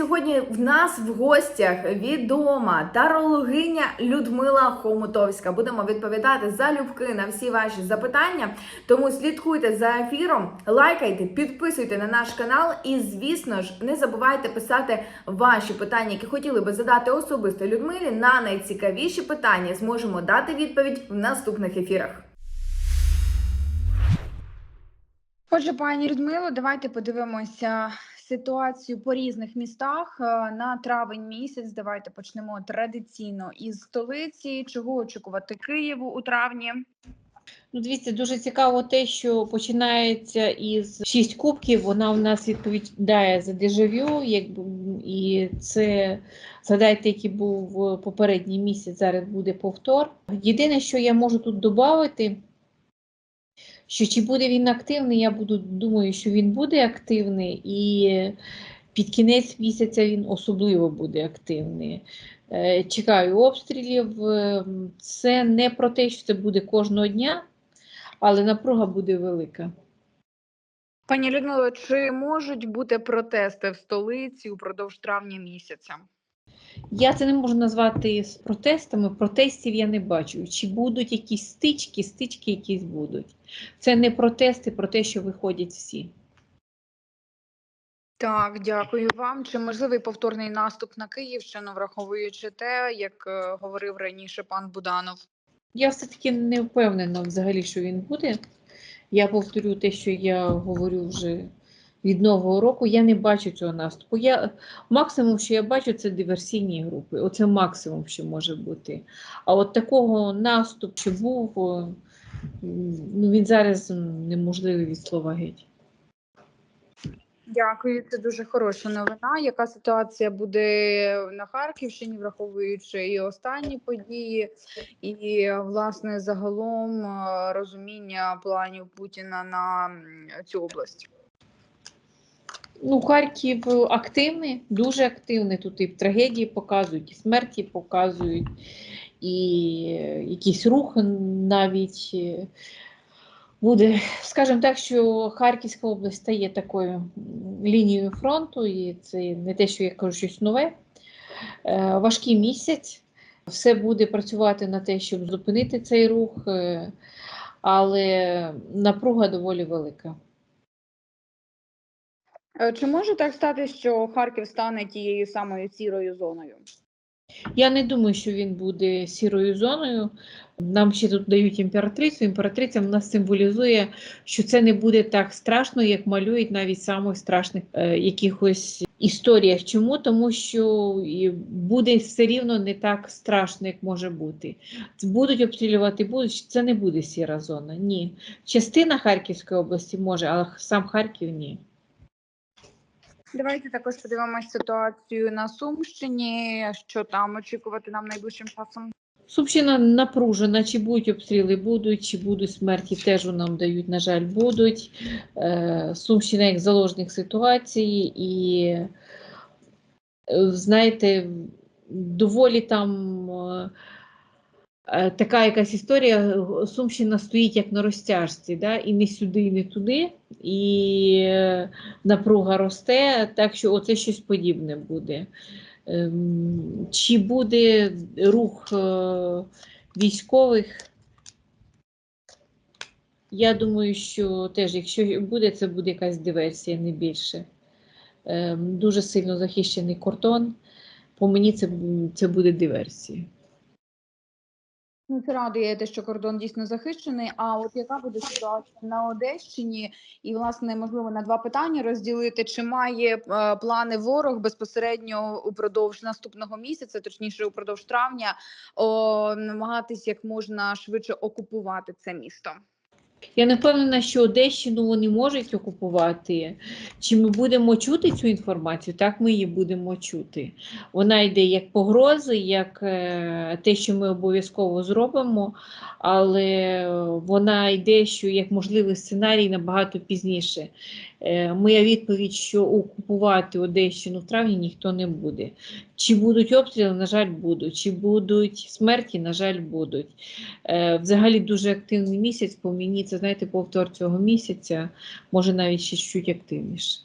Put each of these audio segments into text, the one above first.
сьогодні в нас в гостях відома тарологиня Людмила Хомутовська. Будемо відповідати залюбки на всі ваші запитання. Тому слідкуйте за ефіром, лайкайте, підписуйте на наш канал і, звісно ж, не забувайте писати ваші питання, які хотіли би задати особисто Людмилі. На найцікавіші питання зможемо дати відповідь в наступних ефірах. Отже, пані Людмило, давайте подивимося ситуацію по різних містах Е, на травень місяць. Давайте почнемо традиційно із столиці. Чого очікувати Києву у травні? Ну, дивіться, дуже цікаво те, що починається із шість кубків. Вона у нас відповідає за дежавю, якби і це згадайте, який був попередній місяць. Зараз буде повтор. Єдине, що я можу тут додати, що чи буде він активний, я буду думаю, що він буде активний, і під кінець місяця він особливо буде активний. Е, Чекаю обстрілів. Е, Це не про те, що це буде кожного дня, але напруга буде велика. Пані Людмило, чи можуть бути протести в столиці упродовж травня місяця? Я це не можу назвати з протестами. Протестів я не бачу. Чи будуть якісь стички, стички якісь будуть. Це не протести про те, що виходять всі. Так, дякую вам. Чи можливий повторний наступ на Київщину, враховуючи те, як е, говорив раніше пан Буданов? Я все-таки не впевнена взагалі, що він буде. Я повторю те, що я говорю вже від нового року. Я не бачу цього наступу. Я, максимум, що я бачу, це диверсійні групи. Оце максимум, що може бути. А от такого наступу, що був, ну, він зараз неможливий від слова геть. Дякую, це дуже хороша новина. Яка ситуація буде на Харківщині, враховуючи і останні події, і власне загалом е, розуміння планів Путіна на цю область? Ну, Харків активний, дуже активний. Тут і трагедії показують, і смерті показують, і якийсь рух навіть е, буде. Скажімо так, що Харківська область стає такою лінією фронту, і це не те, що я кажу щось нове. Е, Важкий місяць. Все буде працювати на те, щоб зупинити цей рух, е, але напруга доволі велика. Е, Чи може так стати, що Харків стане тією самою сірою зоною? Я не думаю, що він буде сірою зоною. Нам ще тут дають імператрицю. Імператриця в нас символізує, що це не буде так страшно, як малюють навіть самих страшних е, якихось історіях. Чому? Тому що буде все рівно не так страшно, як може бути. Будуть обстрілювати, будуть. Це не буде сіра зона. Ні. Частина Харківської області може, але сам Харків ні. Давайте також подивимося ситуацію на Сумщині. Що там очікувати нам найближчим часом? Сумщина напружена, чи будуть обстріли, будуть, чи будуть смерті, теж нам дають, на жаль, будуть. Е, Сумщина як заложник ситуації, і, е, знаєте, доволі там е, така якась історія. Сумщина стоїть як на розтяжці, да? і не сюди, і не туди, і е, напруга росте, так що оце щось подібне буде. Ем, Чи буде рух е, військових? Я думаю, що теж, якщо буде, це буде якась диверсія, не більше. Ем, Дуже сильно захищений кордон. По мені це, це буде диверсія. Ну, це радує те, що кордон дійсно захищений. А от яка буде ситуація на Одещині? І, власне, можливо, на два питання розділити: чи має е, плани ворог безпосередньо упродовж наступного місяця, точніше, упродовж травня, о, намагатись як можна швидше окупувати це місто? Я не впевнена, що Одещину вони можуть окупувати. Чи ми будемо чути цю інформацію? Так, ми її будемо чути. Вона йде як погрози, як е, те, що ми обов'язково зробимо, але вона йде, що як можливий сценарій набагато пізніше. Е, Моя відповідь, що окупувати Одещину в травні ніхто не буде. Чи будуть обстріли, на жаль, будуть. Чи будуть смерті, на жаль, будуть. Е, Взагалі дуже активний місяць, по мені це, знаєте, повтор цього місяця, може навіть ще чуть активніше.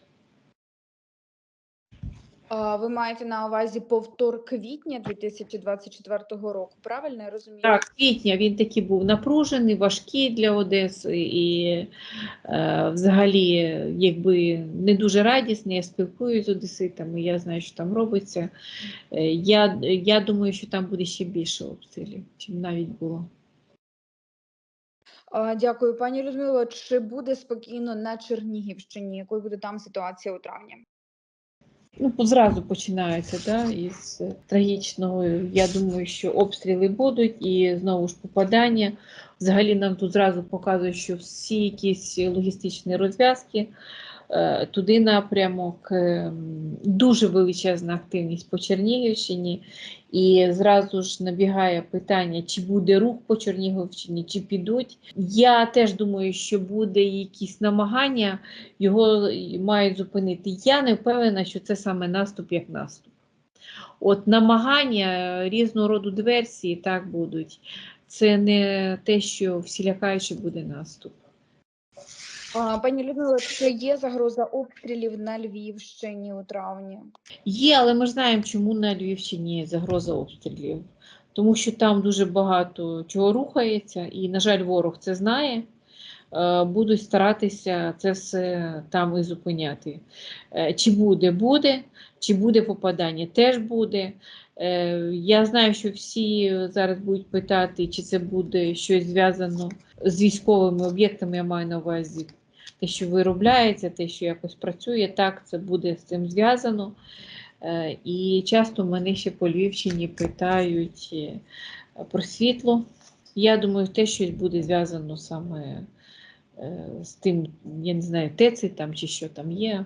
Ви маєте на увазі повтор квітня 2024 року, правильно я розумію? Так, квітня він такий був напружений, важкий для Одеси і е, взагалі якби не дуже радісний. Я спілкуюся з одеситами, я знаю, що там робиться. Е, я, я думаю, що там буде ще більше обстрілів, чим навіть було. Дякую, пані Людмило. Чи буде спокійно на Чернігівщині? Якою буде там ситуація у травні? Ну, зразу починається да, із е, трагічного. Я думаю, що обстріли будуть і знову ж попадання. Взагалі нам тут зразу показують, що всі якісь логістичні розв'язки, е, туди напрямок, е, дуже величезна активність по Чернігівщині. І зразу ж набігає питання, чи буде рух по Чернігівщині, чи підуть. Я теж думаю, що буде якісь намагання його мають зупинити. Я не впевнена, що це саме наступ як наступ. От намагання різного роду диверсії так будуть. Це не те, що всі лякають, буде наступ. Пані Людмило, чи є загроза обстрілів на Львівщині у травні? Є, але ми знаємо, чому на Львівщині загроза обстрілів. Тому що там дуже багато чого рухається, і, на жаль, ворог це знає. Е, Будуть старатися це все там і зупиняти. Е, Чи буде, буде, чи буде попадання, теж буде. Е, Я знаю, що всі зараз будуть питати, чи це буде щось зв'язано з військовими об'єктами, я маю на увазі те, що виробляється, те, що якось працює, так, це буде з цим зв'язано. Е, І часто мене ще по Львівщині питають е, про світло. Я думаю, те щось буде зв'язано саме е, з тим, я не знаю, ТЕЦи там чи що там є,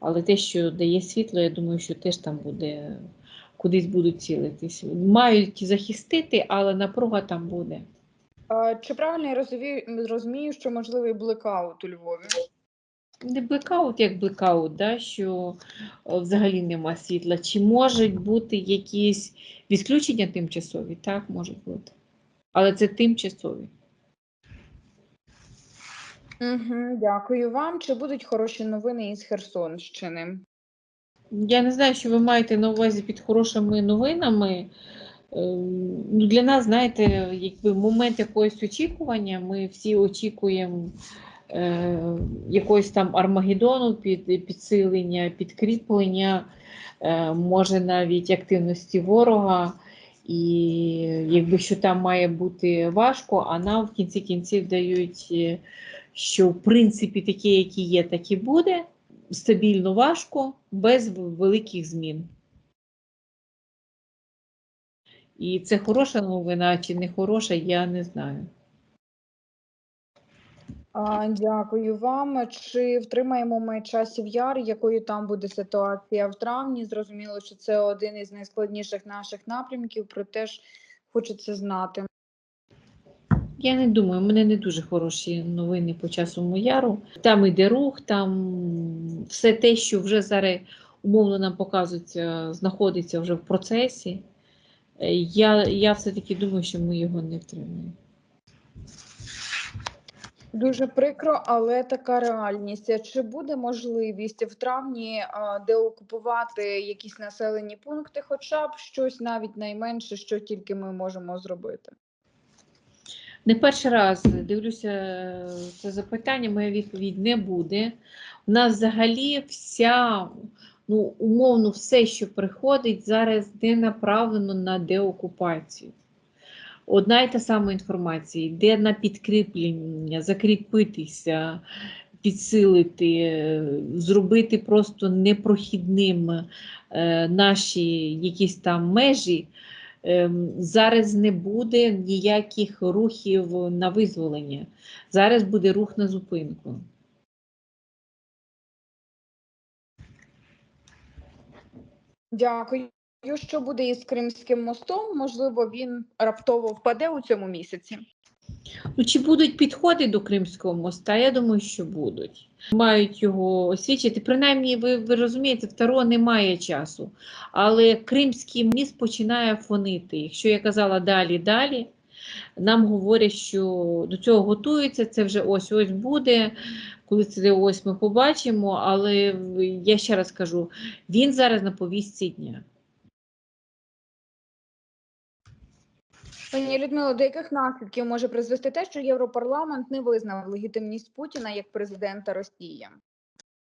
але те, що дає світло, я думаю, що теж там буде, кудись будуть цілитись. Мають захистити, але напруга там буде. Чи правильно я розумію, розумію, що можливий блекаут у Львові? Не блекаут як блекаут, да, що взагалі нема світла. Чи можуть бути якісь відключення тимчасові? Так, можуть бути. Але це тимчасові. Угу, дякую вам. Чи будуть хороші новини із Херсонщини? Я не знаю, що ви маєте на увазі під хорошими новинами. Ем, Ну, для нас, знаєте, якби момент якогось очікування, ми всі очікуємо е, якогось там Армагеддону, під, підсилення, підкріплення, е, може навіть активності ворога. І якби що там має бути важко, а нам в кінці кінців дають, е, що в принципі таке, які є, так і буде стабільно важко, без великих змін. І це хороша новина чи не хороша, я не знаю. А, дякую вам. Чи втримаємо ми часів яр? Якою там буде ситуація в травні? Зрозуміло, що це один із найскладніших наших напрямків, проте ж хочеться знати. Я не думаю, у мене не дуже хороші новини по часовому яру. Там іде рух, там все те, що вже зараз умовно нам показується, знаходиться вже в процесі. Е, Я, я все-таки думаю, що ми його не втримаємо. Дуже прикро, але така реальність. Чи буде можливість в травні а, деокупувати якісь населені пункти, хоча б щось навіть найменше, що тільки ми можемо зробити? Не перший раз дивлюся це запитання, моя відповідь не буде. У нас взагалі вся, ну, умовно, все, що приходить, зараз не направлено на деокупацію. Одна і та сама інформація йде на підкріплення, закріпитися, підсилити, зробити просто непрохідним е, наші якісь там межі. Ем, Зараз не буде ніяких рухів на визволення. Зараз буде рух на зупинку. Дякую. Що буде із Кримським мостом? Можливо, він раптово впаде у цьому місяці. Ну, чи будуть підходи до Кримського моста? Я думаю, що будуть. Мають його освічити. Принаймні, ви, ви розумієте, в Таро немає часу. Але Кримський міст починає фонити. Якщо я казала далі, далі, Нам говорять, що до цього готуються, це вже ось ось буде. Коли це ось ми побачимо, але я ще раз кажу, він зараз на повістці дня. Пані Людмило, до яких наслідків може призвести те, що Європарламент не визнав легітимність Путіна як президента Росії?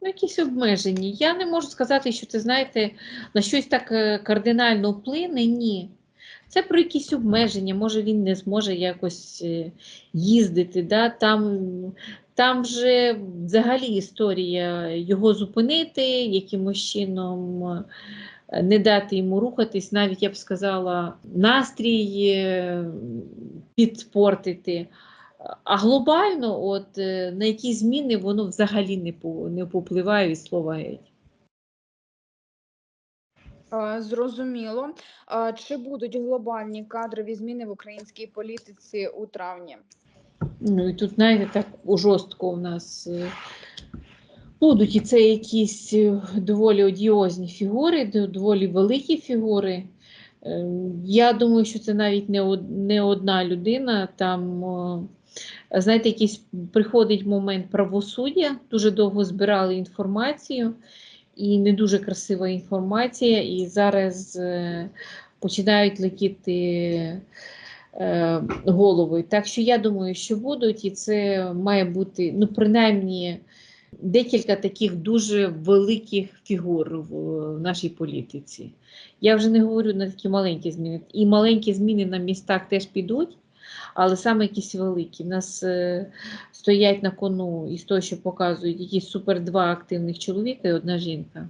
Ну, якісь обмежені. Я не можу сказати, що це, знаєте, на щось так е, кардинально вплине. Ні. Це про якісь обмеження. Може, він не зможе якось е, їздити. Да? Там, там вже взагалі історія його зупинити, якимось чином е, не дати йому рухатись, навіть я б сказала, настрій е, підпортити. А глобально, от на які зміни воно взагалі не не попливає від слова геть. Зрозуміло. Чи будуть глобальні кадрові зміни в українській політиці у травні? Ну і тут, знаєте, так жорстко у нас е, будуть і це якісь е, доволі одіозні фігури, доволі великі фігури. Е, Я думаю, що це навіть не, од- не одна людина. Там, знаєте, якийсь приходить момент правосуддя, дуже довго збирали інформацію, і не дуже красива інформація, і зараз е, починають летіти е, головою. Так що я думаю, що будуть, і це має бути ну, принаймні декілька таких дуже великих фігур в нашій політиці. Я вже не говорю на такі маленькі зміни. І маленькі зміни на містах теж підуть, але саме якісь великі. У нас е, стоять на кону із того, що показують якісь супер два активних чоловіка і одна жінка.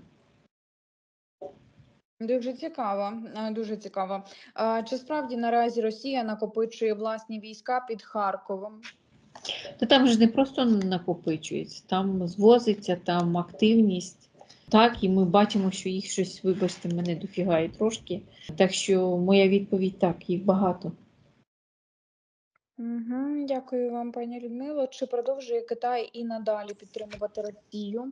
Дуже цікаво, е, дуже цікаво. Е, Чи справді наразі Росія накопичує власні війська під Харковом? Та там ж не просто накопичується, там звозиться, там активність. Так, і ми бачимо, що їх щось, вибачте, мене дофігає трошки. Так що моя відповідь так, їх багато. Угу, дякую вам, пані Людмило. Чи продовжує Китай і надалі підтримувати Росію?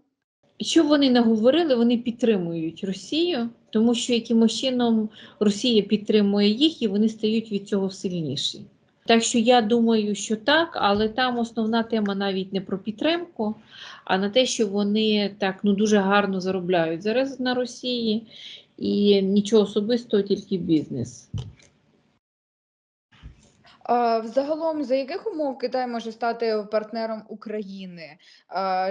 Що вони не говорили, вони підтримують Росію, тому що якимось чином Росія підтримує їх і вони стають від цього сильніші. Так що я думаю, що так, але там основна тема навіть не про підтримку, а на те, що вони так ну дуже гарно заробляють зараз на Росії, і нічого особистого, тільки бізнес. Взагалом, за яких умов Китай може стати партнером України?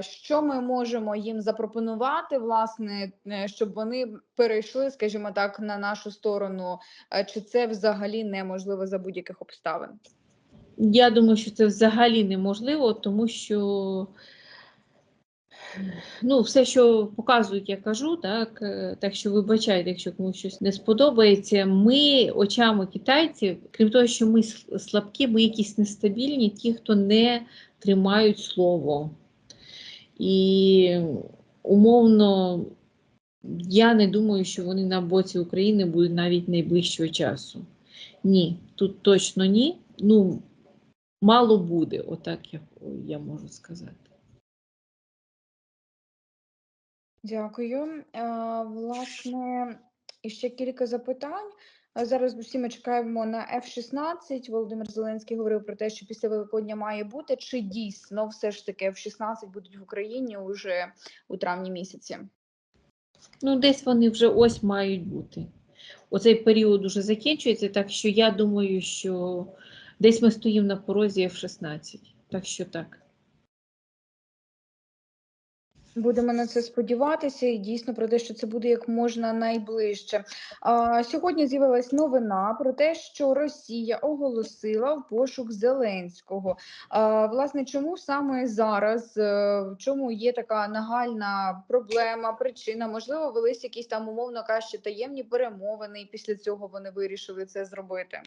Що ми можемо їм запропонувати, власне, е, щоб вони перейшли, скажімо так, на нашу сторону? Чи це взагалі неможливо за будь-яких обставин? Я думаю, що це взагалі неможливо, тому що ну, все, що показують, я кажу, так, е, так що вибачайте, якщо комусь щось не сподобається. Ми очами китайців, крім того, що ми слабкі, ми якісь нестабільні, ті, хто не тримають слово. І умовно, я не думаю, що вони на боці України будуть навіть найближчого часу. Ні, тут точно ні. Ну, мало буде, отак я, я можу сказати. Дякую. А, Власне, і ще кілька запитань. Зараз всі ми чекаємо на F-16. Володимир Зеленський говорив про те, що після Великодня має бути. Чи дійсно все ж таки F-16 будуть в Україні уже у травні місяці? Ну, десь вони вже ось мають бути. Оцей період уже закінчується, так що я думаю, що десь ми стоїмо на порозі F-16. Так що так. Будемо на це сподіватися, і дійсно про те, що це буде як можна найближче. А, сьогодні з'явилась новина про те, що Росія оголосила в пошук Зеленського. А, власне, чому саме зараз? е, В чому є така нагальна проблема, причина? Можливо, велись якісь там умовно кажучи, таємні перемовини, і після цього вони вирішили це зробити.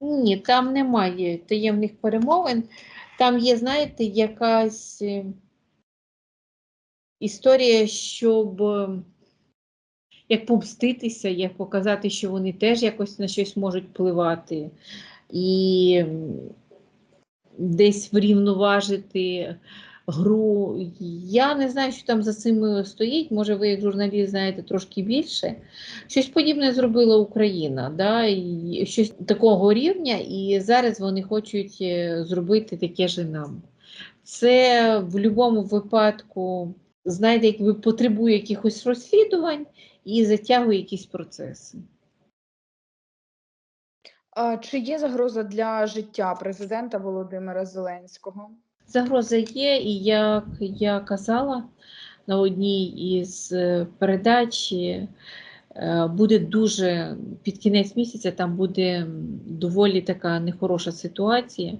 Ні, там немає таємних перемовин. Там є, знаєте, якась е, історія, щоб е, як помститися, як показати, що вони теж якось на щось можуть впливати. І десь врівноважити гру. Я не знаю, що там за цим стоїть. Може, ви як журналіст знаєте трошки більше. Щось подібне зробила Україна, да? і щось такого рівня, і зараз вони хочуть е, зробити таке ж нам. Це в будь-якому випадку, знаєте, якби потребує якихось розслідувань і затягує якісь процеси. А Чи є загроза для життя президента Володимира Зеленського? Загроза є, і як я казала на одній із е, передач, е, буде дуже під кінець місяця там буде доволі така нехороша ситуація.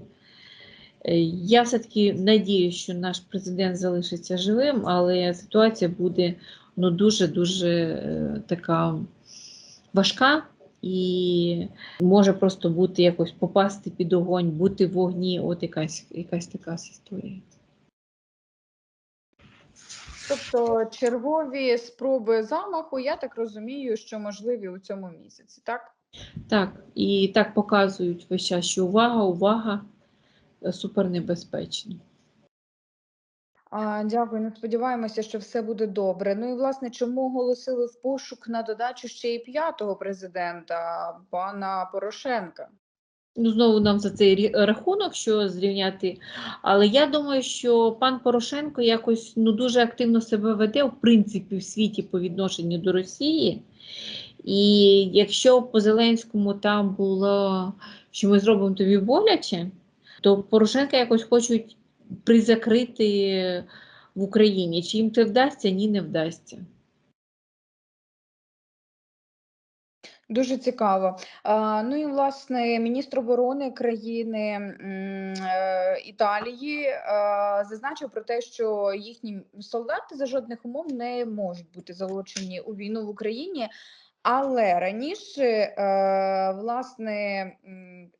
Е, Я все-таки надію, що наш президент залишиться живим, але ситуація буде ну, дуже-дуже е, така важка і може просто бути якось попасти під огонь, бути в вогні, от якась, якась така історія. Тобто чергові спроби замаху, я так розумію, що можливі у цьому місяці, так? Так, і так показують весь час, що увага, увага, супернебезпечно. А, дякую. Ну, сподіваємося, що все буде добре. Ну і власне, чому оголосили в пошук на додачу ще й п'ятого президента, пана Порошенка? Ну, знову нам за цей рахунок, що зрівняти. Але я думаю, що пан Порошенко якось ну, дуже активно себе веде, в принципі, в світі по відношенню до Росії. І якщо по Зеленському там було, що ми зробимо тобі боляче, то Порошенка якось хочуть призакрити в Україні. Чи їм це вдасться? Ні, не вдасться. Дуже цікаво. Ну і власне міністр оборони країни е, Італії зазначив про те, що їхні солдати за жодних умов не можуть бути залучені у війну в Україні. Але раніше е, власне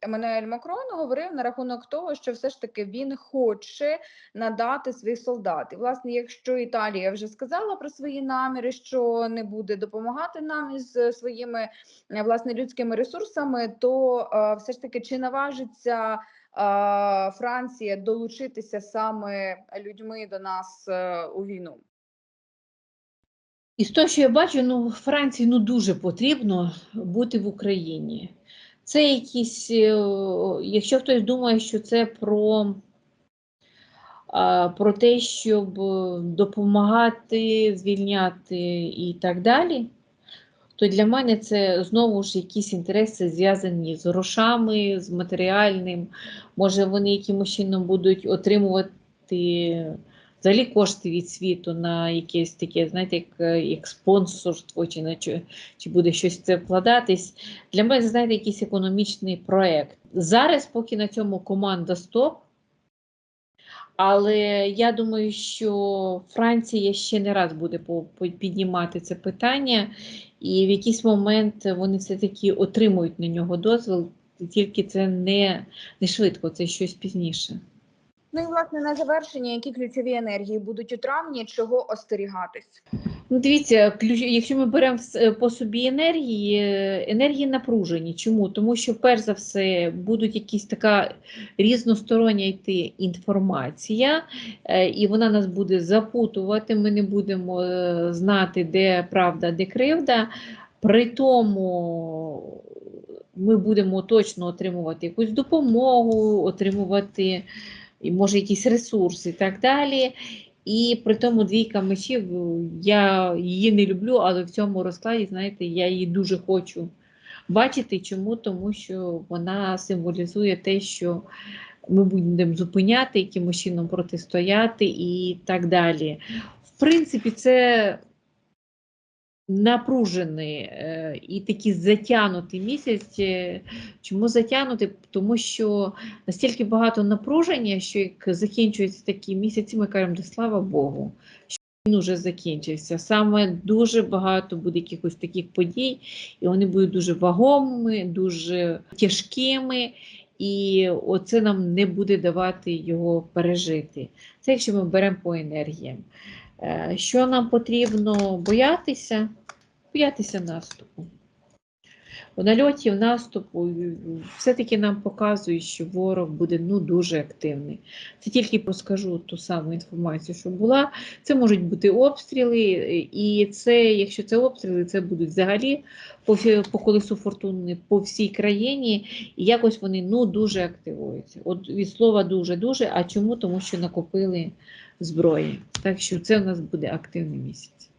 Еммануель Макрон говорив на рахунок того, що все ж таки він хоче надати своїх солдат. І власне, якщо Італія вже сказала про свої наміри, що не буде допомагати нам із своїми е, власне людськими ресурсами, то е, все ж таки чи наважиться Франція долучитися саме людьми до нас у війну? І з того, що я бачу, ну, Франції ну, дуже потрібно бути в Україні. Це якісь, е, якщо хтось думає, що це про, про те, щоб допомагати, звільняти і так далі, то для мене це знову ж якісь інтереси зв'язані з грошами, з матеріальним. Може, вони якимось чином будуть отримувати взагалі кошти від світу на якесь таке, знаєте, як, е, як спонсорство, чи, на чи, чи буде щось це вкладатись. Для мене, знаєте, якийсь економічний проєкт. Зараз, поки на цьому команда стоп. Але я думаю, що Франція ще не раз буде піднімати це питання, і в якийсь момент вони все-таки отримують на нього дозвіл, тільки це не, не швидко, це щось пізніше. Ну і власне на завершення, які ключові енергії будуть у травні, чого остерігатись? Ну, дивіться, якщо ми беремо е, по собі енергії, е, енергії напружені. Чому? Тому що, перш за все, будуть якісь така різностороння йти інформація, е, і вона нас буде запутувати. Ми не будемо знати, де правда, де кривда. При тому ми будемо точно отримувати якусь допомогу, отримувати і, може якісь ресурси і так далі. І при тому двійка мечів, я її не люблю, але в цьому розкладі, знаєте, я її дуже хочу бачити. Чому? Тому що вона символізує те, що ми будемо зупиняти, якимось чином протистояти і так далі. В принципі, це напружений е, і такий затягнутий місяць. Е, Чому затягнутий? Тому що настільки багато напруження, що як закінчуються такі місяці, ми кажемо, «Да слава Богу, що він уже закінчився. Саме дуже багато буде якихось таких подій, і вони будуть дуже вагомими, дуже тяжкими. І оце нам не буде давати його пережити. Це якщо ми беремо по енергіям. Е, Що нам потрібно боятися? Боятися наступу. нальотів, наступу, все-таки нам показує, що ворог буде ну, дуже активний. Це тільки розкажу ту саму інформацію, що була. Це можуть бути обстріли, і це, якщо це обстріли, це будуть взагалі по, по колесу фортуни по всій країні, і якось вони ну, дуже активуються. От від слова дуже-дуже. А чому? Тому що накопили зброї. Так що це у нас буде активний місяць.